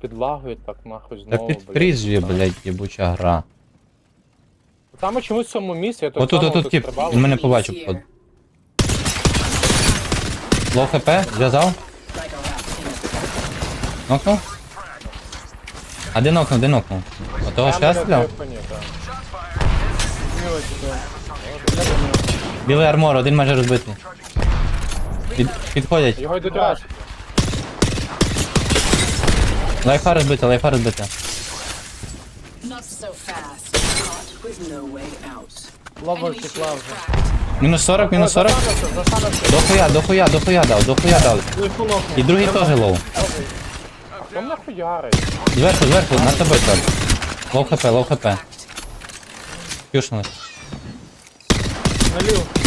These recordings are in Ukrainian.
підлагує так нахуй знову, підфрізує, блядь, єбуча гра. Саме чомусь в цьому місці, я так Отут, тут тип, він мене побачив. От. Лоу хп, зв'язав? Нокнув? А де нокнув, де нокнув? Отого ще стріляв? телефоні. Білий армор, один майже розбитий. Під, підходять. Його йдуть раз. Лайфа розбита, лайфа розбита. Not so fast. With no way out. Лоба втекла вже. Мінус 40, мінус 40. Застанався, застанався. Дохуя, дохуя, дохуя дав, дохуя дав. І другий теж лоу. Хто нахуярить? Зверху, зверху, на тебе так. Лоу хп, лоу хп. Пюшнули. Налів.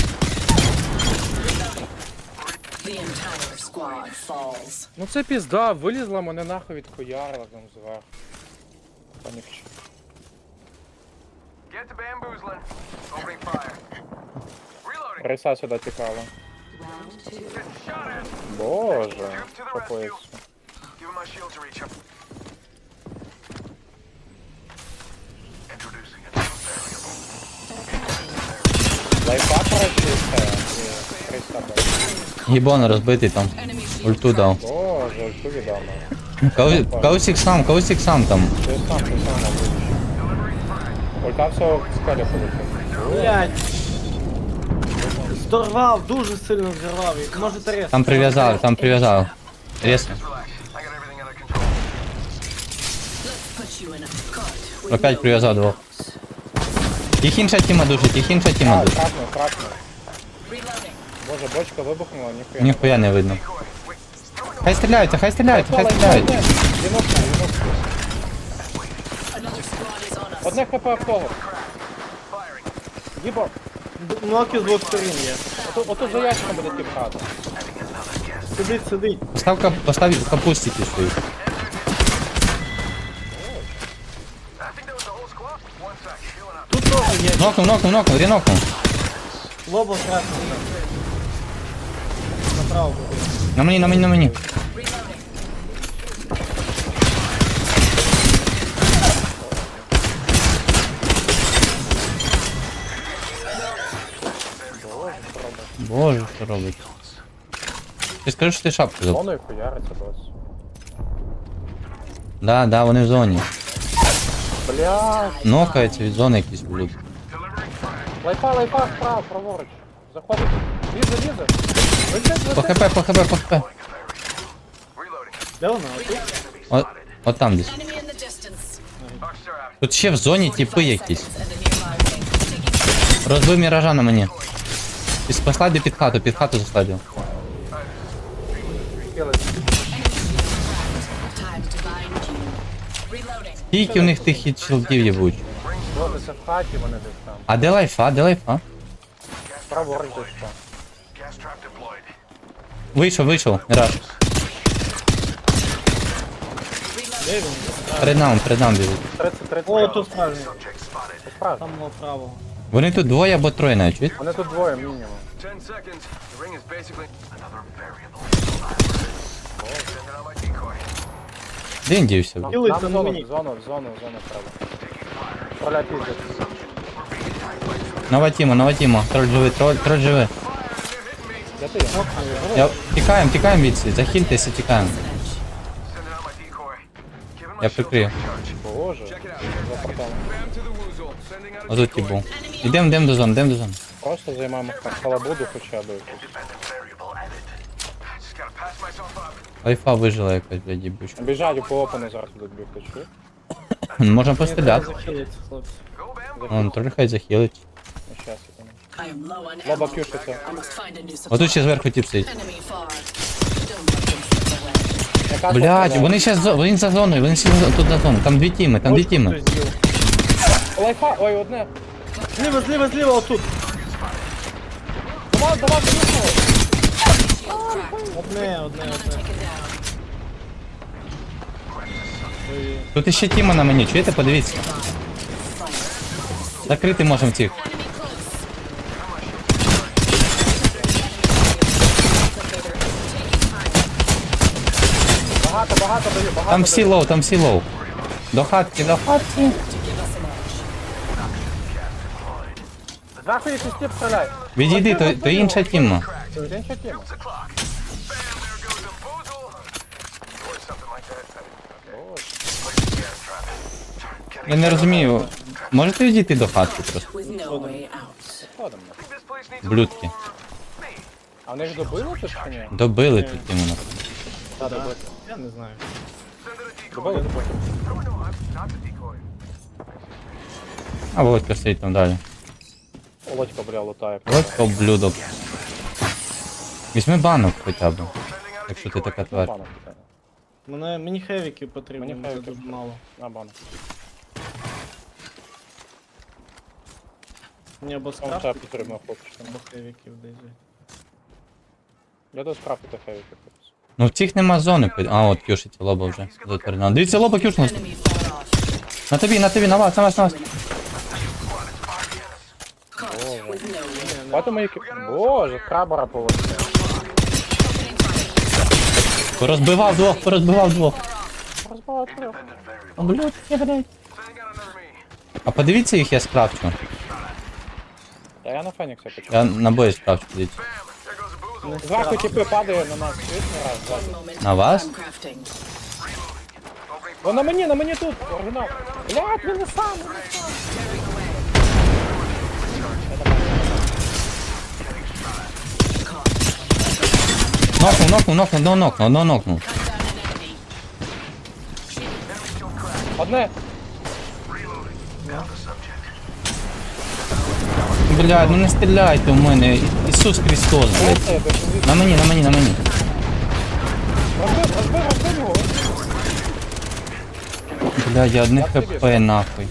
Falls. Ну це пізда, вилізла мене нахуй від хуярила там зверху. Пані вчу. Get to bamboozling. Opening fire. Reloading. Риса сюди тікала. Getting shot at. Боже, по поясу. Give him my shield to reach him. Introducing a new variable. Лайфа коротше Гібон розбитий там. Ульту дав. Боже, ульту віддав нам. Кау- сам, каусік сам там. Ти сам, ти сам на. Ульта всього в скелі. Блять. Здорвав, дуже сильно взорвав. Може трес. Там прив'язав, там прив'язав. Cart with Опять прив'язав way двох. інша тіма душить, їх тіма крапнув, крапнув. Reloading. Боже, бочка вибухнула, ніхуя. Ніхуя не видно. Хай стріляються, хай стріляються, хай стріляють. On us. Одне хп автограф. Їбо, Д- Ноки з двох сторін є. ото, ото за ящиком буде тіпхати. Сидить, сидить. Постав, кап- постав капустики свої. Тут теж є. Нокнув, нокнув, нокнув, рінокнув. Лоба красний. Направо буде. На мені, на мені, на мені. Боже, що робить. Ти скажи, що ти шапку забув. Зоною хуяриться досі. Да, да, вони в зоні. Бля, Нокаються від зони якісь будуть. лайфа, лайфа, вправо, праворуч. Заходить. Лізе, лізе. По хп, по хп, по хп. Де вона? Отут? От, от там десь. Enemy in the distance. Тут ще в зоні типи 45 якісь. Розбив міража на мені. І посладив під хату, під хату засладив. time to bind you. Reloading. Скільки в них тих хід щелдів їбуть. В хаті, вони десь там. А де лайфа, де лайфа? Праворуч десь там. Вийшов, вийшов, міраж. Де він? Перед нами біжуть. 30, 30. О, тут справжній. Справді. Там право. Вони тут двоє або троє навіть, чуєте? Вони тут двоє мінімум. Ten seconds. The ring is basically another variable. Sending out my decoy. Де він дівся? Нам на зону, мені. в зону, в зону, в зону треба. Проля піздець. Нова тіма, нова тіма. Троль живи, троль, троль живи. Я... Тікаємо, тікаємо від цієї. Захильтеся, тікаємо. Я прикрию. Боже. Out a Ось тут був. Ідемо, йдемо до зони, йдемо до зони. Просто займаємо халабуду хоча б. Лайфа вижила якась, блядь, їбучка. Біжать по опену зараз будуть бігти, чуєш? Можна постріляти. Захиляться, хлопці. Вон, троль хай захилить. Ну, щас, low on Лоба ammo. п'юшиться. I must find a new supply. Отут ще зверху тип стоїть. Enemy far. Don't let them slip away. Яка Блядь, тут вони ще зо... вони за зоною, вони всі за- тут за зоною. Там дві тіми, там дві тіми. Хтось з'їв. Лайфа, ой, одне. Зліва, зліва, зліва, отут. Давай, давай, давай. Shield cracked. Одне, одне, одне. Taken down. Ой, Тут іще тіма на мені, чуєте, подивіться. Закрити можемо цих. Там всі лоу, там всі лоу. До хатки, до хатки. An якийсь тип стріляє. Відійди, то, то інша. Це тема. trap. Я не розумію. Можете відійти до хатки просто? Блюдки. А вони ж добили тут чи ні? Добили тут іменно. Так, добили. Я не знаю. I'm not the decoy. А Володька стоїть там далі. Володька, бля, лутає. Володька облюдок. Візьми банок хоча б, якщо ти така тварь. Банок питання. Мене, мені хевіків потрібно, Мені мені хевіків. дуже мало. На банок. Мені або Там ще скрафти, потрібно хлопчика. або хевіків десь. Я до скрафтити хевіки хлопці. Ну в цих нема зони. А, от кюшиться лоба вже. Затвердила. Дивіться, лоба off. На тобі, на тобі, на вас, на вас, на вас. Бати мої. Боже, крабара полетіли. Порозбивав двох, порозбивав двох. Розбиваю трьох. Облюдки, блядь. А подивіться їх, я скрафчу. Та я на Феніксі почав. Я набої скрафчу, дивіться. Зверху типи падає на нас. Чуєш раз, ззаду. На вас? О, на мені, на мені тут, оригінал. Блядь, він не сам, він не сам. Нокнув, нокнув, нокнув, одного нокнув, одного нокнув. Одне. Блядь, ну не стріляйте в мене. Ісус Христос, блядь. На мені, на мені, на мені. Блядь, я одне хп нахуй.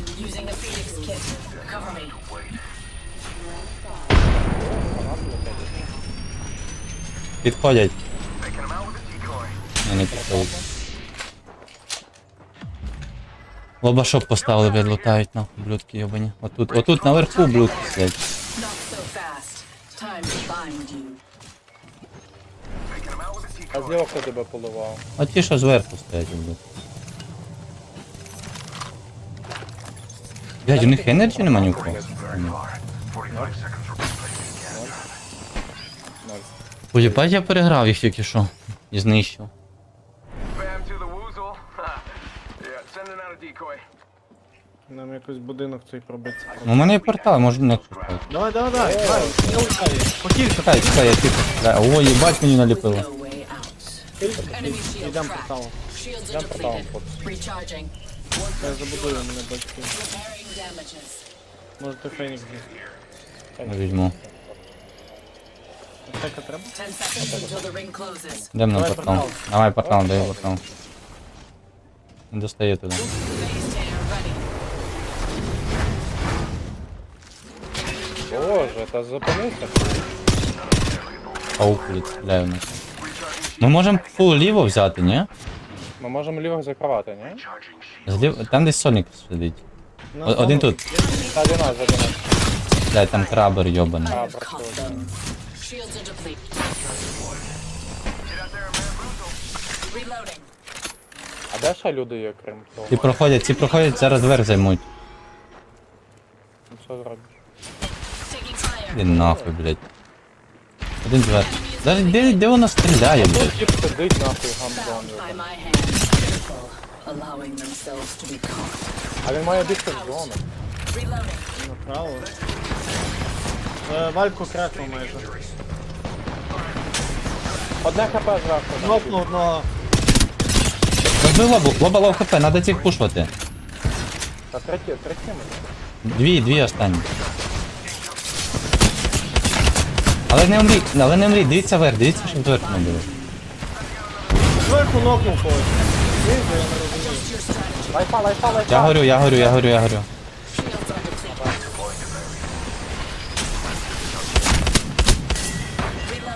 Підходять. Ні, не підходять. Лоба шоп поставили, блядь, лутають нахуй, блюдки йобані. Отут, отут наверху блюдки сидять. А зліва хто тебе поливав? А ті, що зверху стоять, блядь. Блядь, у них енерджі нема ні в кого. 45 seconds for Ноль. Поїбать, я переграв їх тільки що. І знищив. Bam to the woozle. Ha. Yeah, sending out a decoy. Нам якось будинок цей пробити. Ну, у мене є портал, може не. Давай, давай, давай, давай, не лукай. Покілька, Чекай, чекай, я тихо стріляю. Ой, їбать мені наліпило. йдем порталом. Shields are depleted. Recharging. Я забудую мене батьки. Repairing damages. Можете фенікс взяти. Візьму. Аптека треба? Ten seconds until the ring closes. Йдемо на Давай портал. портал. Давай портал, дай портал. Не достає туди. Боже, та зупинися. Паук блядь, в нас. Ми можемо фул ліво взяти, ні? Ми можемо лівих закривати, ні? Злів... Там десь Сонік сидить. На О- Один тут. Ззаді нас, ззаді нас. Блядь, там крабер йобаний. А, просто. Shields are depleted. Reloading. А де ще люди є, крім того? Ці проходять, ці проходять, зараз верх займуть. Ну, Що зробиш? Taking нахуй, блядь. Один зверх. Даже де, де вона стріляє, блядь? Тіп сидить нахуй. А він має бігти в зону. Направо. Е, Вальку кракнув майже. Одне хп зверху. Кнопну одного. Розбив лобу, лоба лов хп, надо цих пушувати. Та третє, третє ми. Дві, дві останні. Але не умріть, але не умріть, дивіться вверх, дивіться, щоб зверху не було. Зверху нокнув когось. Вийде, я не розумію. Лайфа, лайфа, лайфа. Я горю, я горю, я горю, я горю.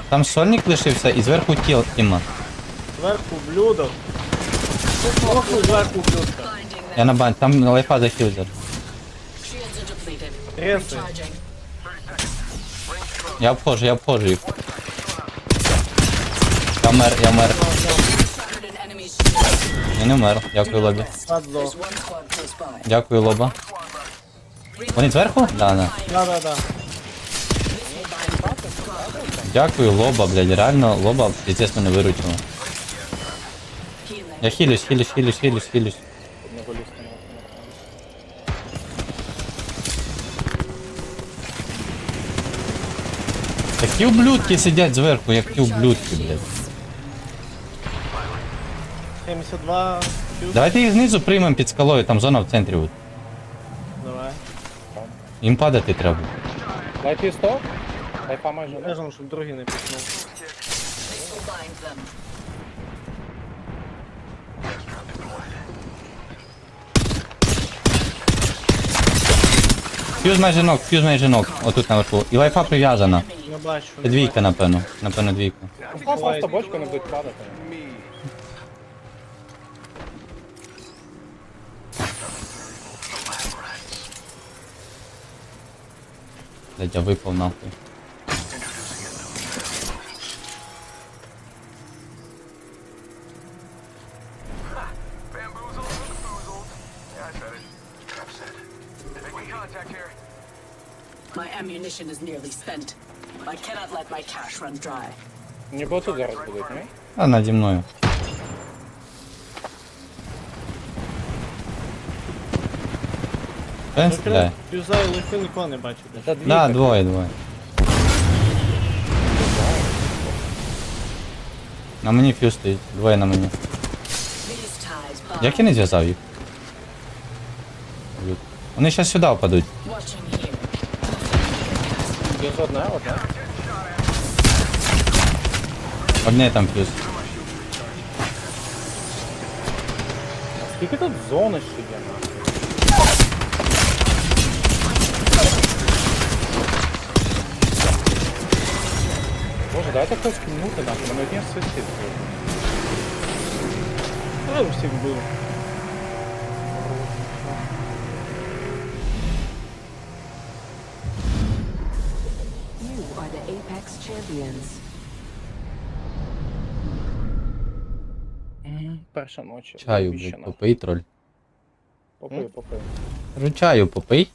Там сольник лишився і зверху тіл Тіма. Зверху блюдо. Нокнув зверху блюдка. Я на бань, там лайфа захил зараз. Shields are depleted. Реси. Я обходжу, я обходжу їх. Я мер, я мер. Я не вмер. Дякую, лобі. Дякую, лоба. Вони зверху? Да, да. Да, да, да. Дякую, лоба, блядь, реально лоба піздець мене виручила. Я хилюсь, хилюсь, хилюсь, хилюсь, хилюсь. Не Такі ублюдки сидять зверху, як ті ублюдки, блядь. 72. Фьюз. Давайте їх знизу приймемо під скалою, там зона в центрі. От. Давай. Їм падати треба. Лайфі 100? Лайфа майже не. Бежам, щоб другий не them. Фьюз майже ног, фьюз майже ног. Отут наверху. І лайфа прив'язана. Не бачу. Це двійка, напевно. Напевно, двійка. Просто бочку не будуть падати. Блядь, я випав нахуй. My ammunition is nearly spent. I cannot let my cash run dry. Ніби тут зараз будуть, ні? А наді мною. Він стріляє. Фьюза і лихи нікого не бачу. більше. Та дві. Да, двоє, двоє. На мені фьюз стоїть, двоє на мені. These ties bind. Як я не зв'язав їх? Блюд. Вони зараз сюди впадуть. Watching here. Без одне, одне. Одне там фьюз. Скільки тут зони ще є, нахуй? Боже, дайте хтось кільнути нахуй, мене один свистить. Я всіх бив. You are the Apex champions. Перша ночі. Чаю, блядь, попий троль. Попий, попив. Кажу, чаю попий.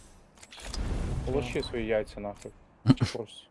Полощи свої яйця нахуй. Чи просто.